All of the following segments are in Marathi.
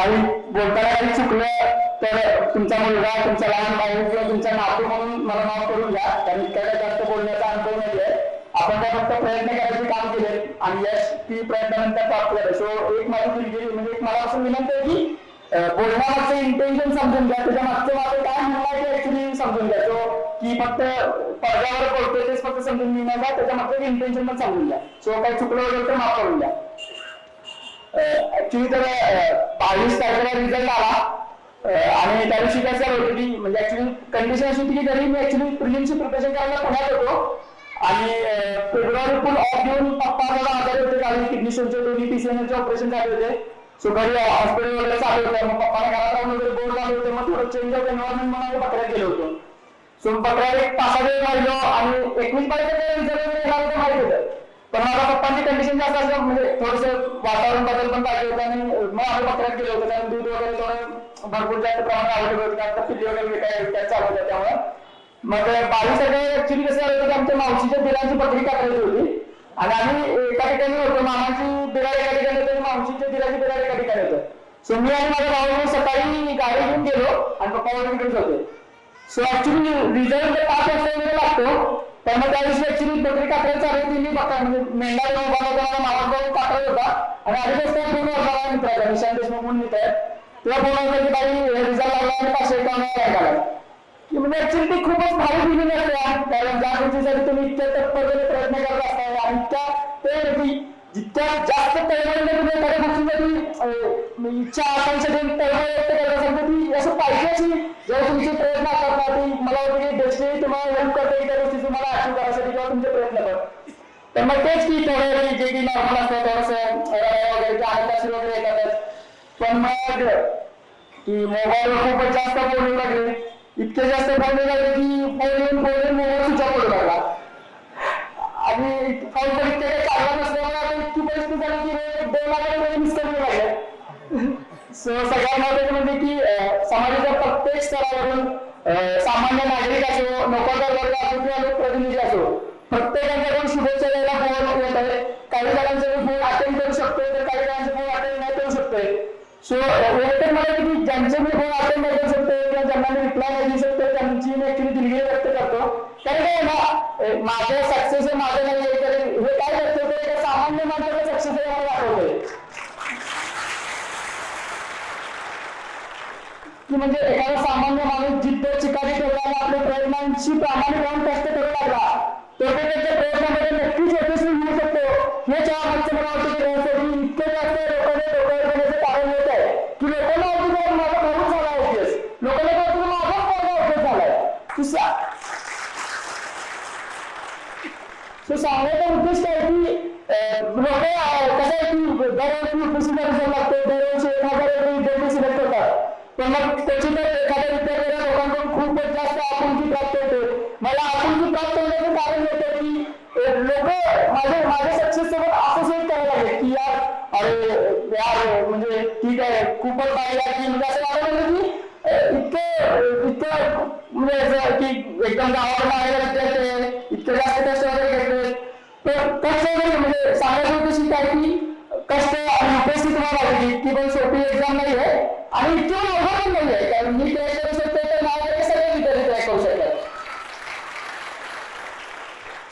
काही बोलताना काही चुकलं तर तुमचा मुलगा तुमचा लहान भाऊ किंवा तुमचा नातू म्हणून मला माफ करून घ्या. कारण इतक्या जास्त बोलण्याचा अनुभव नाहीये. आपण काय फक्त प्रयत्न करायचे काम केले आणि यश ती प्रयत्नानंतर प्राप्त झाले. सो एक माझी दिलगिरी म्हणजे एक मला असं विनंती आहे की बोलण्यामागचं इंटेन्शन समजून घ्या. त्याच्या मागचं माझं काय म्हणणं ते ऍक्च्युली समजून घ्या. सो की फक्त पडद्यावर बोलतोय तेच फक्त समजून घेऊन घ्या त्याच्या मागचं इंटेन्शन पण समजून घ्या. सो काही चुकलं वगैरे तर माफ करून द्या ऍक्च्युली तर बावीस तारखेला रिझल्ट आला. आणि त्या दिवशी काय झालं होतं की म्हणजे ऍक्च्युली कंडिशन अशी होती की तरी मी ऍक्च्युली प्रिलिमची प्रिपरेशन करायला पुण्यात होतो. आणि फेब्रुवारी फुल ऑफ घेऊन पप्पा मला आजारी होते. कारण किडनी स्टोनचे दोन्ही पीसीएनचे ऑपरेशन झाले होते. सो घरी हॉस्पिटल वगैरे चालू होतं. मग पप्पाने घरात राहून वगैरे बोर झाले होते. मग थोडं चेंज ऑफ एन्व्हायरमेंट म्हणून आम्ही पत्र्यात गेलो होतो. सो पत्र्यात एक पाच सहा दिवस राहिलो आणि एकवीस बावीस रिझल्ट माहीत होतं. पण माझ्या पप्पांची कंडिशन जास्त असल्यामुळे म्हणजे थोडस वातावरण बदल पण पाहिजे होतं आणि मग आम्ही पत्रात गेलो होतो कारण दूध वगैरे थोडं भरपूर जास्त प्रमाणात आवडलं होतं आता पिल्ली वगैरे चालू होत्या त्यामुळे. मग बावीस तारखेला ऍक्च्युली कसं झालं होतं की आमच्या मावशीच्या बिलांची पत्री टाकायची होती. आणि आम्ही एका ठिकाणी होतो मामाची बिरा एका ठिकाणी होतं आणि मावशीच्या बिराची बिरा एका ठिकाणी होतं. सो मी आणि माझ्या भाऊ सकाळी गाडी घेऊन गेलो आणि पप्पा वगैरे तिकडेच होते. सो ऍक्च्युली रिझल्ट पाच वाजता लागतो. त्यामुळे त्या दिवशी ऍक्च्युली पत्रिका कात्रायला चालू होती मी बघा म्हणजे मेंढा जेव्हा उभा होता मला मामा भाऊ कात्रज होता आणि आधी रस्त्यात फोन होता मित्राचा निशांत देशमुख म्हणून मित्र आहेत. तेव्हा फोन होता की काही रिझल्ट लागला आणि पाचशे एकावन्न ऐकायला. की म्हणजे ऍक्च्युली ती खूपच भारी फिलिंग असते कारण ज्या गोष्टीसाठी तुम्ही इतक्या तत्पर प्रयत्न करत असता आणि इतक्या ते जितक्या जास्त तळमळीने तुम्ही एखाद्या गोष्टीसाठी अं, इच्छा आकांक्षा देऊन तळमळ व्यक्त करत असाल तर ती असं पाहिजे अशी जेव्हा तुमचे प्रयत्न असतात ती मला वाटतं डेस्टिनी तुम्हाला हेल्प करते की त्या गोष्टी तुम्हाला अचीव करायसाठी किंवा तुमचे प्रयत्न करत तर मग तेच की थोडं जे की नॉर्मल असतं थोडंसं वगैरे आनंदाशी वगैरे येतातच पण मग की मोबाईलवर खूपच जास्त बोलू लागले. इतके जास्त बोलू लागले की फोन येऊन फोन येऊन मोबाईल सुद्धा ऑफ लागला. आणि इतकी झाली की हे दोन हजार मिस करू लागले. सो सगळ्यात महत्वाचं म्हणजे की समाजाच्या प्रत्येक स्तरावरून सामान्य नागरिक असो नोकरदार वर्ग असो किंवा लोकप्रतिनिधी असो प्रत्येकांच्याकडून शुभेच्छा द्यायला फोन येत आहे. काही जणांचे फोन अटेंड करू शकतोय तर काही जणांचे फोन अटेंड नाही करू शकतोय. सो तर मला की ज्यांचे मी फोन अटेंड नाही करू शकतो किंवा ज्यांना मी रिप्लाय नाही देऊ शकतो त्यांची मी ऍक्च्युली दिलगिरी व्यक्त करतो. कारण काय ना अं, माझं सक्सेस आहे माझं नाही आहे तर हे काय करतो ते एका सामान्य माणसाचं सक्सेस आहे मला दाखवतोय की म्हणजे एखादा सामान्य माणूस जिद्द चिकाटी ठेवला आपल्या प्रयत्नांची प्रामाणिक राहून कष्ट करू लागला. तर तो त्याच्या प्रयत्नामध्ये नक्कीच यशस्वी होऊ शकतो. हे चहा मागचं मला वाटतं की रहस्य इतके जास्त लोकांनी डोक्यावर घेण्याचं कारण होत आहे की लोकांना वाटतं की माझा भाऊच झाला आहे लोकांना वाटतं माझाच माझा अभ्यास झालाय सो सांगायचा उद्देश काय की लोक कसं आहे की दरवर्षी उपस्थित रिझल्ट लागतो दरवर्षी एक हजार विद्यार्थी सिलेक्ट करतात. पण मग त्याची एखाद्या विद्यार्थ्याला लोकांकडून खूपच जास्त आपुलकी प्राप्त होते. मला आपुलकी प्राप्त होण्याचं कारण होतं की लोक माझे माझ्या सक्सेस सोबत असोसिएट करायला लागले की यार अरे यार म्हणजे ठीक आहे खूपच पाहिजे की म्हणजे असं वाटत होतं की अं, इतकं इतकं म्हणजे असं की एकदम गावाकडे आलेला विद्यार्थी आहे, इतकं जास्त कष्ट वगैरे घेतले तर कसं म्हणजे सांगायचं होतं शिकाय की कष्ट आणि उपस्थित व्हावं लागली ती पण सोपी एक्झाम नाही आहे. आणि इतकी अवघड पण नाही आहे. कारण मी क्रॅक करू शकतो तर माझ्याकडे सगळे विद्यार्थी क्रॅक करू शकतात.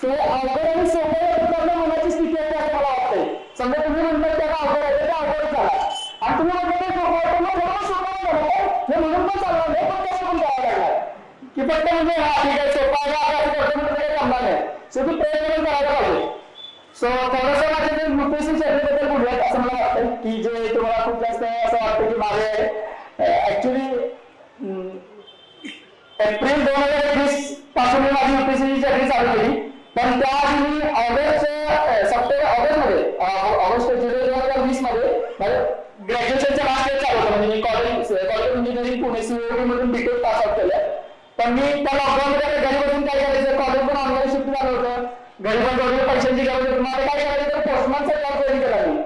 सो अवघड आणि सोपं या प्रकारच्या मनाची स्थिती आहे असं मला वाटतंय. समजा तुम्ही म्हणतात त्याला अवघड आहे तर अवघड झाला. आणि तुम्ही म्हणतात ते सोपं आहे तर मग बरोबर सोपं झालं हे म्हणून पण चालणार नाही पण त्याचं पण करावं लागणार की फक्त म्हणजे हा ठीक आहे सोपा आहे असं करतो म्हणजे काही जमणार नाही. सो तू प्रयत्न करायला पाहिजे. सो थोडंसं माझ्या म्हणजे ते न्यूट्रिशन बोलूयात. असं मला वाटतं की जे तुम्हाला खूप जास्त असं वाटतं की माझे ऍक्च्युली एप्रिल दोन हजार एकवीसपासून मी माझी यूपीएससी जर्नी चालू केली. पण त्याआधी मी ऑगस्ट सप्टेंबर ऑगस्टमध्ये ऑगस्ट जुलै दोन हजार वीसमध्ये ग्रॅज्युएशनच्या लास्ट इयर चालू होतं. म्हणजे मी college college engineering Pune COD मधून बीटेक पास आउट केलं. पण मी त्या लॉकडाऊन मध्ये घरी बसून काय करायचं? कॉलेज पण ऑनलाईन शिफ्ट झालं होतं. घरी पण पैशांची गरज होती. मला काय करायचं? तर पोस्टमॅनचा जॉब जॉईन केला मी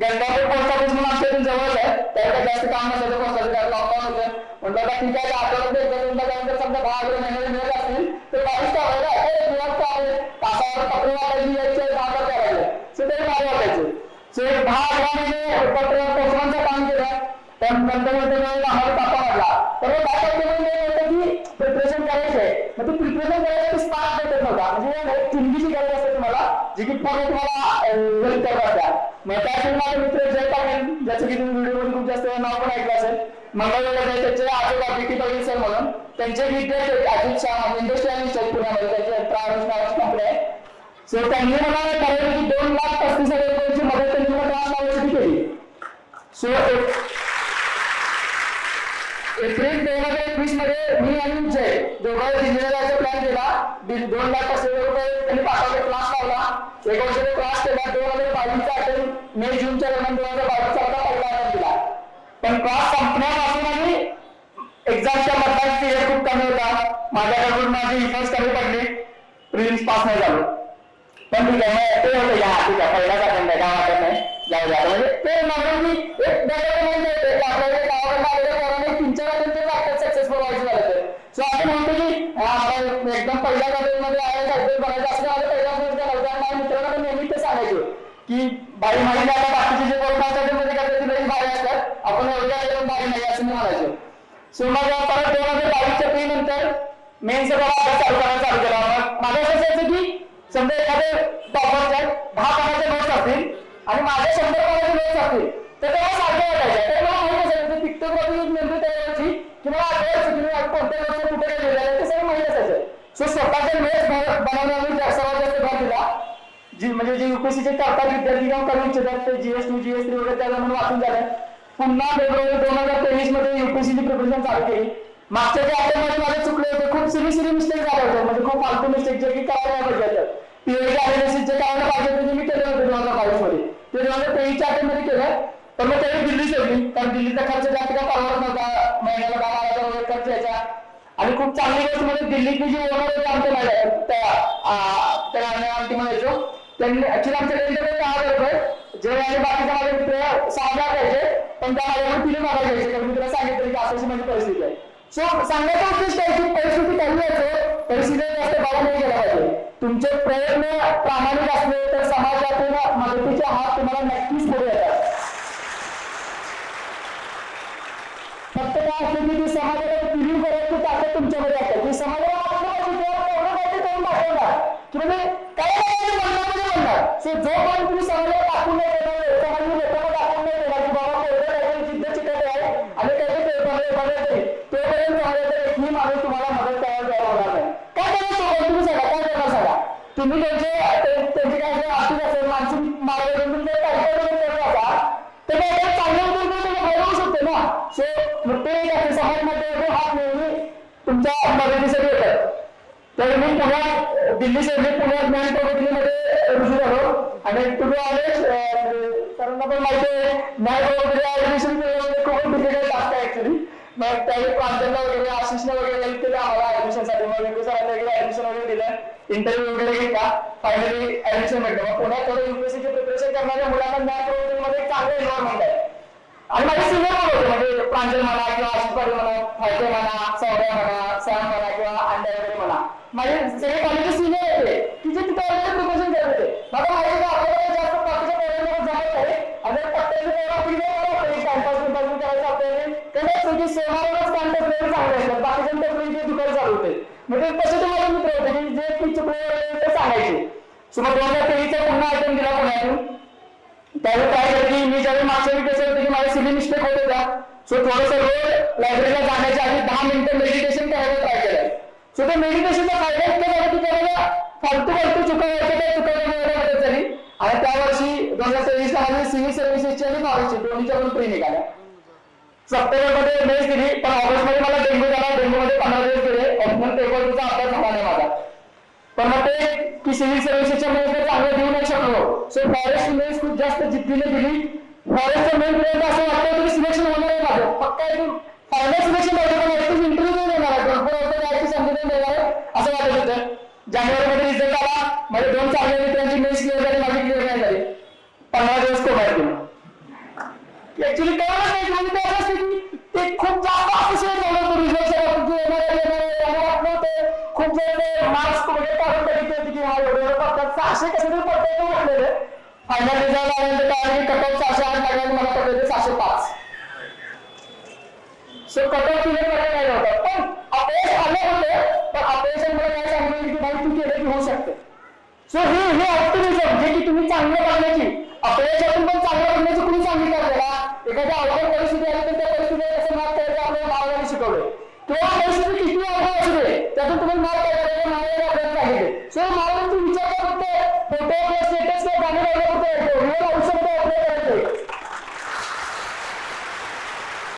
गंगापूर पोस्ट ऑफिस म्हणून आमच्या इथून जवळच आहे. त्याला जास्त काम नसायचं पोस्टाचं कारण लॉकडाऊन होतं. म्हटलं ठीक आहे आता एकदा दोनदा त्यानंतर समजा दहा हजार महिन्याला मिळत असतील तर बावीस टाकायला ए मुळात काय आहे? तासावर पत्र वाटायची यायचे दहा हजार करायचे सो ते भारी वाटायचे सो एक दहा अकरा महिने पत्र पोस्टमॅनचं काम केलं पण नंतर नंतर वेळ आम्हाला तापा वाढला तर मग काय करतो मी होतं की प्रिपरेशन करायचं आहे मग ती प्रिपरेशन करायची स्पार्क भेटत नव्हता म्हणजे एक चिंधीची गरज असते तुम्हाला जी की पूर्ण तुम्हाला हेल्प करत असत्या मग त्या माझे मित्र जय पाटील ज्याचं की तुम्ही व्हिडिओमध्ये खूप जास्त नाव पण ऐकलं असेल मंगळवेळा त्यांचे आजोबा बीटी पाटील सर म्हणून. त्यांचे विद्यार्थी अजित शाह इंडस्ट्रियलिस्ट आहेत पुण्यामध्ये. त्यांचे ट्रॅव्हल्स नावाची कंपनी आहे. सो त्यांनी मला ठरवलं की दोन लाख पस्तीस हजार रुपयांची मदत त्यांनी मला ट्रान्सफॉर्मेशन केली. सो एप्रिल दोन हजार एकवीसमध्ये मी आणि जय दोघं इंजिनिअरिंगचा प्लॅन केला. दोन लाख पस्तीस हजार रुपये त्यांनी पाठवले क्लास लावला. एक वर्षाचा क्लास केला. दोन हजार बावीसचा अटेम्प्ट मे जूनच्या दरम्यान दोन हजार बावीसचा होता पहिला अटेम्प्ट दिला पण क्लास संपण्यापासून आणि एक्झामच्या मतदान पिरियड खूप कमी होता. माझ्याकडून माझे इफर्स कमी पडले. प्रिलिम्स पास नाही झालो. पण ठीक आहे ते होतं. या ठीक आहे. पहिलाच अटेम्प्ट आहे. काय वाटत नाही जाऊ द्या म्हणजे ते म्हणून मी एक डेव्हलपमेंट म्हणजे की आपल्याकडे गावाकडे आलेल्या पोरांनी तीन चार अटेम्प्ट लागतात सक्सेसफुल व्हायचं झालं तर. सो आपण म्हणतो की आपण एकदम पहिल्या कॉलेजमध्ये आहे सक्सेस बनायचं असं माझं पहिला गोष्ट नव्हतं माझ्या मित्रांना नेहमी ते सांगायचो की बाई माहिती आता बाकीचे जे पोरं असतात ते मध्ये करतात ते भारी असतात. आपण एवढ्या एकदम भारी नाही असं मी म्हणायचो. सो मग परत दोन हजार बावीसच्या पी नंतर मेन्स अभ्यास चालू करायला चालू केला. माझं असं असायचं की समजा एखादे टॉपरच्या दहा पानाचे नोट्स असतील आणि माझ्या शंभर पानाचे नोट्स असतील तर तेव्हा सारखे वाटायचे. तर मला माहीत असायचं पिक्टोग्राफी एक मेमरी तयार व्हायची की मला आठवायचं की मी कोणत्या नोट्स कुठे काय लिहिलेलं आहे ते सगळं माहीत असायचं. सो स्वतःचे नोट्स बनवण्यावर सर्वात जास्त भर दिला जी म्हणजे जे युपीएससीचे करतात विद्यार्थी किंवा करू इच्छितात ते जीएस टू जीएस थ्री वगैरे त्याला म्हणून वाचून झालं पुन्हा फेब्रुवारी दोन हजार तेवीसमध्ये युपीएससीची प्रिपरेशन चालू केली. मागच्या जे अटेम्प्ट माझे चुकले होते खूप सिरी सिरी मिस्टेक झाले होते म्हणजे खूप फालतू मिस्टेक जे की करायला नाही पाहिजे होतं पीएचडी अनालिसिस जे करायला पाहिजे होते ते मी केले होते दोन हजार बावीसमध्ये ते दोन हजार तेवीसच्या अटेम्प्ट मध्ये केलं. तर मग त्याने दिल्ली सोडली कारण दिल्लीचा खर्च जास्त काय परवडत नव्हता. महिन्याला दहा हजार वगैरे खर्च यायचा. आणि खूप चांगली गोष्ट म्हणजे दिल्लीतली जी ओनर होते आमच्या मॅडम त्या आ, आमची म्हणायचो त्यांनी ऍक्च्युली आमच्या रेंट दहा हजार रुपये जे आणि बाकीचे माझे मित्र सहा हजार द्यायचे पण त्या माझ्याकडून तिने हजार घ्यायचे. कारण मी तुला सांगितलं की अशी माझी परिस्थिती आहे. सो सांगायचा उद्देश काय की परिस्थिती काही असो परिस्थिती जास्त बाहेर नाही गेला पाहिजे. तुमचे प्रयत्न प्रामाणिक असले तर समाजातून मदतीचे हात तुम्हाला नक्कीच पुढे येतात. फक्त काय असतं की ती समाजाला पिढी करत ती ताकद तुमच्यामध्ये असते. ती समाजाला आपलं पाहिजे तेव्हा तेवढं काहीतरी करून दाखवणार. की म्हणजे काय करायचं म्हणणार म्हणणार. सो जो पण तुम्ही समाजाला दाखवून नाही देणार समाजाला लोकांना दाखवून नाही देणार की बाबा एवढं काहीतरी जिद्द चिकट आहे आणि काहीतरी पेपर बघायचं तरी तोपर्यंत समाजाचा एकही माणूस तुम्हाला मदत करायला तुम्ही त्यांचे त्यांची काय असेल आर्थिक असेल मानसिक मार्गदर्शन तुमचे काय करत असाल तर काय काय चांगल्या पद्धतीने तुम्हाला फायदा होऊ शकते ना. सो मग ते एक असते समाजमध्ये वगैरे हात नेहमी तुमच्या मदतीसाठी येतात. तर मी पुण्यात दिल्ली सोडली पुण्यात ज्ञान प्रबोधिनीमध्ये रुजू झालो. आणि तुम्ही आले सरांना पण माहिती आहे ज्ञान प्रबोधिनी ऍडमिशन खूप डिफिकल्ट असतं ऍक्च्युली मग त्यावेळी प्रांतांना वगैरे आशिषला वगैरे हेल्प केली आम्हाला. ऍडमिशनसाठी मग विंडो सरांना वगैरे ऍडमिशन वगैरे दिलं. इंटरव्ह्यू वगैरे घेतला फायनली ऍडमिशन भेटलं. मग पुण्यात थोडं युपीएससीचे प्रिपरेशन करणाऱ्या मुलांना ज्ञान प्रबोधिनीमध्ये चांगलं एन्व्हायरमेंट आहे आणि माझे सिनियर पण होते. म्हणजे प्रांजल म्हणा किंवा आशिष पाटील म्हणा फायदे म्हणा सौर्या म्हणा सॅम म्हणा किंवा अंडा वगैरे म्हणा. माझे सगळे कॉलेजचे सिनियर होते. तिथे तिथे ऑलरेडी प्रिपरेशन करत होते. मला माहिती का आपल्याला जास्त बाकीच्या पोरांना जमत नाही आणि पत्त्याचे पोरं आपण टाइमपास बिमपास करायचं आपल्याला. कसं असतं की सेवा चांगले असतात बाकीच्या टेक्नॉलॉजी दुकान चालू होते. म्हणजे तसे तुम्हाला मित्र होते की जे की चुकले ते सांगायचे. सुमार दोन हजार तेवीसचा पुन्हा आयटम दिला पुण्यातून. त्यावेळी काय झालं की मी ज्यावेळी मागच्या वेळी कसं होतं की माझे सिली मिस्टेक होत होता. सो थोडस रोज लायब्ररीला जाण्याच्या आधी दहा मिनिटं मेडिटेशन करायला ट्राय केलं सो त्या मेडिटेशनचा फायदा इतका झाला की त्याला फालतू फालतू चुका व्हायच्या त्या चुका व्हायला मदत झाली आणि त्या वर्षी दोन हजार तेवीसला माझी सिव्हिल सर्व्हिसेसची आणि फॉरेस्टची दोन्हीच्या पण प्रेमी निघाल्या. सप्टेंबरमध्ये मेस दिली पण ऑगस्टमध्ये मला डेंग्यू झाला डेंग्यूमध्ये पंधरा दिवस गेले. ऑप्शनल पेपरचा अभ्यास झाला नाही माझा. पण मग ते की सिव्हिल सर्व्हिसेसच्या मेन्सला चांगलं देऊ नाही शकलो. सो फॉरेस्ट मेन्स खूप जास्त जिद्दीने दिली. फॉरेस्टचं मेन पर्यंत असं वाटतं की सिलेक्शन होणार आहे माझं. फक्त एक फायनल सिलेक्शन पाहिजे पण एकच इंटरव्ह्यू नाही देणार आहे. भरपूर होतं जायची संधी नाही देणार आहे असं वाटत होतं. जानेवारीमध्ये रिझल्ट आला. माझे दोन चांगल्या मित्रांची मेन्स क्लिअर झाली माझी क्लिअर नाही झाली. पंधरा दिवस कोमात गेलो ऍक्च्युली तेवढंच नाही म्हणजे तेवढंच नाही की ते खूप जास्त अतिशय झालं होतं रिझल्टच्या बाबतीत येणार येणार येणार नव्हते खूप वेळ मार्क्स वगैरे काढून बघितले होते की हा एवढे पडतात सहाशे कसे तरी पडतात म्हटलेले फायनल रिझल्ट आल्यानंतर काय कट ऑफ़ सहाशे आठ लागल्याने मला पडलेले सहाशे पाच सो कट ऑफ़ क्लिअर करायला नाही होता पण अपयश आले होते पण अपयशामुळे काय सांगितलं की भाई, तू केलं की होऊ शकते सो हे हे ऑप्टिमिझम जे की तुम्ही चांगलं